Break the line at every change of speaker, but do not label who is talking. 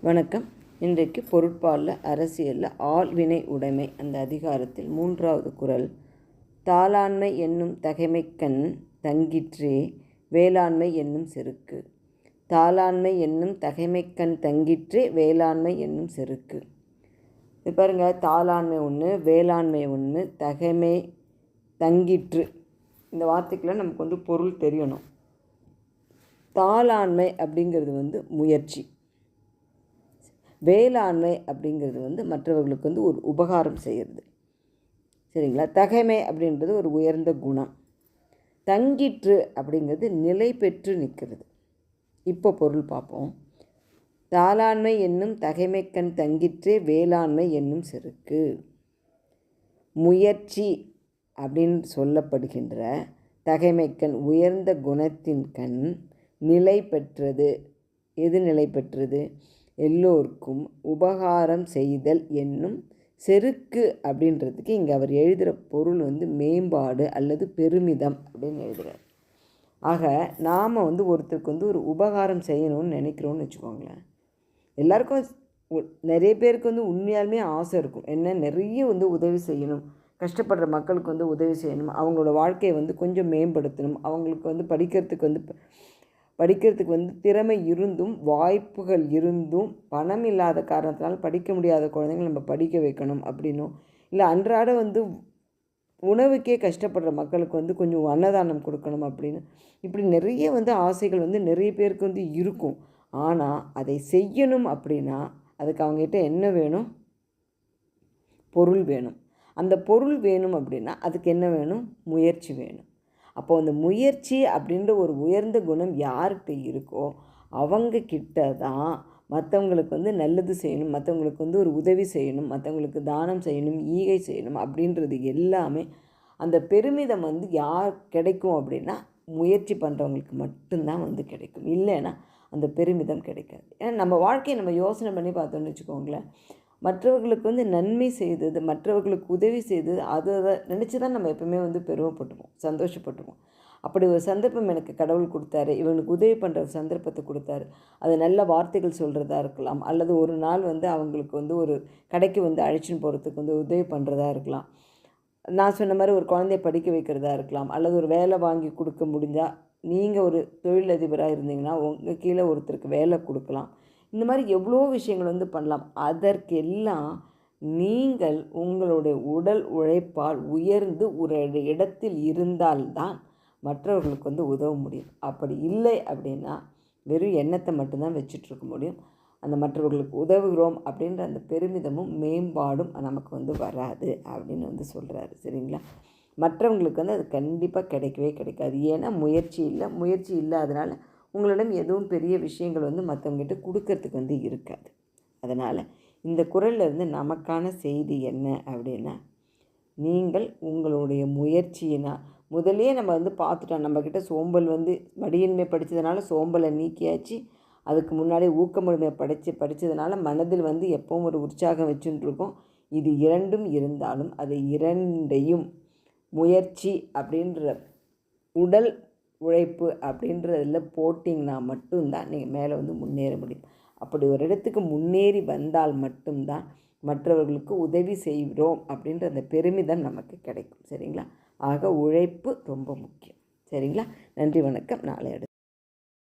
வணக்கம். இன்றைக்கு பொருட்பாலில் அரசியலில் ஆள்வினை உடைமை அந்த அதிகாரத்தில் மூன்றாவது குறள் தாளாண்மை என்னும் தகைமைக்கண் தங்கிற்றே வேளாண்மை என்னும் செருக்கு. தாளாண்மை என்னும் தகைமைக்கண் தங்கிற்றே வேளாண்மை என்னும் செருக்கு. இது பாருங்கள் தாளாண்மை ஒன்று வேளாண்மை ஒன்று தகைமை தங்கிற்று. இந்த வார்த்தைக்குள்ள நமக்கு வந்து பொருள் தெரியணும். தாளாண்மை அப்படிங்கிறது வந்து முயற்சி. வேளாண்மை அப்படிங்கிறது வந்து மற்றவர்களுக்கு வந்து ஒரு உபகாரம் செய்கிறது. சரிங்களா? தகைமை அப்படின்றது ஒரு உயர்ந்த குணம். தங்கிற்று அப்படிங்கிறது நிலை பெற்று நிற்கிறது. இப்போ பொருள் பார்ப்போம். தாளாண்மை என்னும் தகைமைக்கண் தங்கிற்றே வேளாண்மை என்னும் செருக்கு. முயற்சி அப்படின்னு சொல்லப்படுகின்ற தகைமைக்கண் உயர்ந்த குணத்தின் கண் நிலை பெற்றது. எது நிலை பெற்றது? எல்லோருக்கும் உபகாரம் செய்தல் என்னும் செருக்கு அப்படின்றதுக்கு இங்கே அவர் எழுதுகிற பொருள் வந்து மேம்பாடு அல்லது பெருமிதம் அப்படின்னு எழுதுகிறார் ஆக நாம் வந்து ஒருத்தருக்கு வந்து ஒரு உபகாரம் செய்யணும்னு நினைக்கிறோன்னு வச்சுக்கோங்களேன். எல்லாருக்கும் நிறைய பேருக்கு வந்து உண்மையாலுமே ஆசை இருக்கும். என்ன? நிறைய வந்து உதவி செய்யணும். கஷ்டப்படுற மக்களுக்கு வந்து உதவி செய்யணும். அவங்களோட வாழ்க்கையை வந்து கொஞ்சம் மேம்படுத்தணும். அவங்களுக்கு வந்து படிக்கிறதுக்கு வந்து ப- படிக்கிறதுக்கு வந்து திறமை இருந்தும் வாய்ப்புகள் இருந்தும் பணம் இல்லாத காரணத்தினால் படிக்க முடியாத குழந்தைங்களை நம்ம படிக்க வைக்கணும் அப்படின்னும் இல்லை அன்றாட வந்து உணவுக்கே கஷ்டப்படுற மக்களுக்கு வந்து கொஞ்சம் அன்னதானம் கொடுக்கணும் அப்படின்னு இப்படி நிறைய வந்து ஆசைகள் வந்து நிறைய பேருக்கு வந்து இருக்கும். ஆனால் அதை செய்யணும் அப்படின்னா அதுக்கு அவங்ககிட்ட என்ன வேணும்? பொருள் வேணும். அந்த பொருள் வேணும் அப்படின்னா அதுக்கு என்ன வேணும்? முயற்சி வேணும். அப்போ அந்த முயற்சி அப்படின்ற ஒரு உயர்ந்த குணம் யார்கிட்ட இருக்கோ அவங்க கிட்ட தான் மற்றவங்களுக்கு வந்து நல்லது செய்யணும் மற்றவங்களுக்கு வந்து ஒரு உதவி செய்யணும் மற்றவங்களுக்கு தானம் செய்யணும் ஈகை செய்யணும் அப்படின்றது எல்லாமே அந்த பெருமிதம் வந்து யார் கிடைக்கும் அப்படின்னா முயற்சி பண்ணுறவங்களுக்கு மட்டும்தான் வந்து கிடைக்கும். இல்லைன்னா அந்த பெருமிதம் கிடைக்காது. ஏன்னா நம்ம வாழ்க்கையை நம்ம யோசனை பண்ணி பார்த்தோம்னு வச்சுக்கோங்களேன். மற்றவர்களுக்கு வந்து நன்மை செய்தது மற்றவர்களுக்கு உதவி செய்தது அதை நினச்சி தான் நம்ம எப்பவுமே வந்து பெருமைப்பட்டுவோம் சந்தோஷப்பட்டுவோம் அப்படி ஒரு சந்தர்ப்பம் எனக்கு கடவுள் கொடுத்தாரு இவனுக்கு உதவி பண்ணுற ஒரு சந்தர்ப்பத்தை கொடுத்தாரு. அது நல்ல வார்த்தைகள் சொல்கிறதா இருக்கலாம் அல்லது ஒரு நாள் வந்து அவங்களுக்கு வந்து ஒரு கடைக்கு வந்து அழைச்சின்னு போகிறதுக்கு வந்து உதவி பண்ணுறதா இருக்கலாம். நான் சொன்ன மாதிரி ஒரு குழந்தைய படிக்க வைக்கிறதா இருக்கலாம் அல்லது ஒரு வேலை வாங்கி கொடுக்க முடிஞ்சால் நீங்கள் ஒரு தொழிலதிபராக இருந்தீங்கன்னா உங்கள் கீழே ஒருத்தருக்கு வேலை கொடுக்கலாம். இந்த மாதிரி எவ்வளோ விஷயங்கள் வந்து பண்ணலாம். அதற்கெல்லாம் நீங்கள் உங்களுடைய உடல் உழைப்பால் உயர்ந்து ஒரு இடத்தில் இருந்தால்தான் மற்றவர்களுக்கு வந்து உதவ முடியும். அப்படி இல்லை அப்படின்னா வெறும் எண்ணத்தை மட்டும்தான் வச்சுட்ருக்க முடியும். அந்த மற்றவர்களுக்கு உதவுகிறோம் அப்படின்ற அந்த பெருமிதமும் மேம்பாடும் நமக்கு வந்து வராது அப்படின்னு வந்து சொல்கிறாரு சரிங்களா? மற்றவங்களுக்கு வந்து அது கண்டிப்பாக கிடைக்கவே கிடைக்காது. ஏன்னா முயற்சி இல்லை. முயற்சி இல்லாதனால உங்களிடம் எதுவும் பெரிய விஷயங்கள் வந்து மற்றவங்ககிட்ட கொடுக்கறதுக்கு வந்து இருக்காது. அதனால் இந்த குரல்லேருந்து நமக்கான செய்தி என்ன அப்படின்னா நீங்கள் உங்களுடைய முயற்சியினால் முதலே நம்ம வந்து பார்த்துட்டோம். நம்மக்கிட்ட சோம்பல் வந்து மடியின்மை படித்ததுனால சோம்பலை நீக்கியாச்சு. அதுக்கு முன்னாடி ஊக்கமுழுமை படித்து படித்ததுனால மனதில் வந்து எப்பவும் ஒரு உற்சாகம் வச்சுட்டுருக்கோம். இது இரண்டும் இருந்தாலும் அது இரண்டையும் முயற்சி அப்படின்ற உடல் உழைப்பு அப்படின்றதில் போட்டிங்கன்னா மட்டும்தான் நீங்கள் மேலே வந்து முன்னேற முடியும். அப்படி ஒரு இடத்துக்கு முன்னேறி வந்தால் மட்டும்தான் மற்றவர்களுக்கு உதவி செய்கிறோம் அப்படின்ற அந்த பெருமிதம் நமக்கு கிடைக்கும். சரிங்களா? ஆக உழைப்பு ரொம்ப முக்கியம். சரிங்களா? நன்றி வணக்கம். நாளை அடுத்து